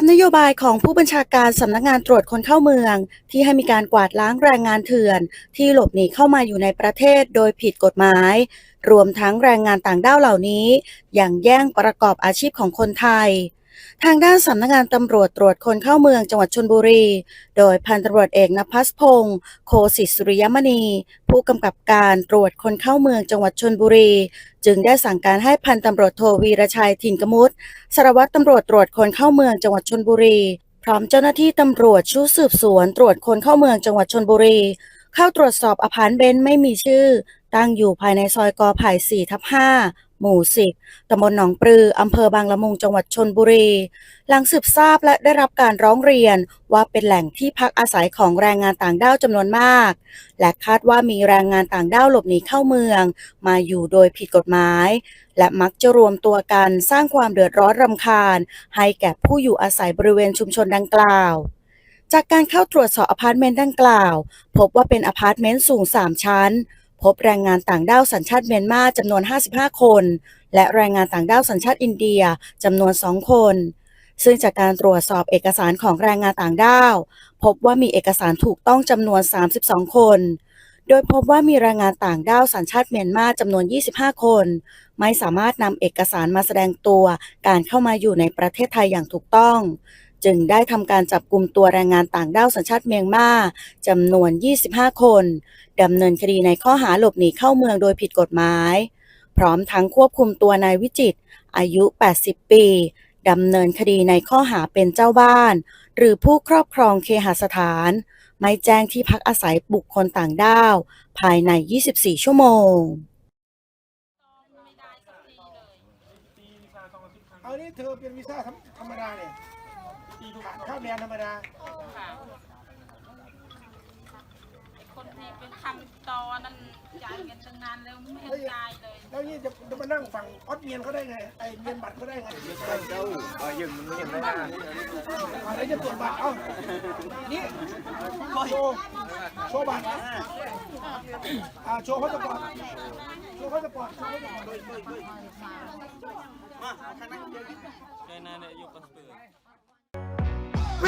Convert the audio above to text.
ามนโยบายของผู้บัญชาการสำนักงานตรวจคนเข้าเมือง ที่ให้มีการกวาดล้างแรงงานเถื่อน ที่หลบหนีเข้ามาอยู่ในประเทศโดยผิดกฎหมาย รวมทั้งแรงงานต่างด้าวเหล่านี้ อย่างแย่งประกอบอาชีพของคนไทย ทางด้านสำนักงานตำรวจตรวจคนเข้าเมืองจังหวัดชลบุรี โดยพันตำรวจเอกนภัสพงศ์โคสิสุริยมณี ผู้กำกับการตรวจคนเข้าเมืองจังหวัดชลบุรี จึงได้สั่งการให้พันตำรวจโทวีรชัยถิ่นกมุตสารวัตรตำรวจตรวจคนเข้าเมืองจังหวัดชลบุรี พร้อมเจ้าหน้าที่ตำรวจชุดสืบสวนตรวจคนเข้าเมืองจังหวัดชลบุรี เข้าตรวจสอบอพาร์ตเมนต์ไม่มีชื่อ ตั้งอยู่ภายในซอยกอไผ่4ทับ5 หมู่10ตำบลหนองปลือ อำเภอบางละมุง จังหวัดชนบุรี หลังสืบทราบและได้รับการร้องเรียนว่าเป็นแหล่งที่พักอาศัยของแรงงานต่างด้าวจำนวนมาก และคาดว่ามีแรงงานต่างด้าวหลบหนีเข้าเมือง มาอยู่โดยผิดกฎหมาย และมักจะรวมตัวกันสร้างความเดือดร้อนรำคาญ ให้แก่ผู้อยู่อาศัยบริเวณชุมชนดังกล่าว จากการเข้าตรวจสอบอพาร์ตเมนต์ดังกล่าว พบว่าเป็นอพาร์ตเมนต์สูง 3 ชั้น พบแรงงานต่างด้าวสัญชาติเมียนมาจำนวน 55 คน และแรงงานต่างด้าวสัญชาติอินเดียจำนวน 2 คน ซึ่งจากการตรวจสอบเอกสารของแรงงานต่างด้าว พบว่ามีเอกสารถูกต้องจำนวน 32 คน โดยพบว่ามีแรงงานต่างด้าวสัญชาติเมียนมาจำนวน 25 คน ไม่สามารถนำเอกสารมาแสดงตัวการเข้ามาอยู่ในประเทศไทยอย่างถูกต้อง จึงได้ทำการจับกลุ่มตัวแรงงานต่างด้าวสัญชาติเมียนมาจำนวน 25 คนดำเนินคดีในข้อหาหลบหนีเข้าเมืองโดยผิดกฎหมาย พร้อมทั้งควบคุมตัวนายวิจิตอายุ 80 ปีดำเนินคดีในข้อหาเป็นเจ้าบ้าน หรือผู้ครอบครองเคหสถาน ไม่แจ้งที่พักอาศัยบุคคลต่างด้าว ภายใน 24 ชั่วโมงเอานี่เธอเป็นวีซ่าธรรมดาเนี่ย ข้ามแดนธรรมดา ค่ะไอ้คนที่เป็นคำตอนั่นจ่ายเงินตั้งนานแล้วไม่เห็นจ่ายเลยแล้วนี่จะจะมานั่งฝั่งออสเมียนเขาได้ไง ไอเมียนบัตรเขาได้ไงเจ้าเออยังยังไม่ได้อะไรจะตรวจบัตร เอ้า นี่โชว์โชว์บัตรอ่าโชว์พาสปอร์ตโชว์พาสปอร์ตโชว์พาสปอร์ต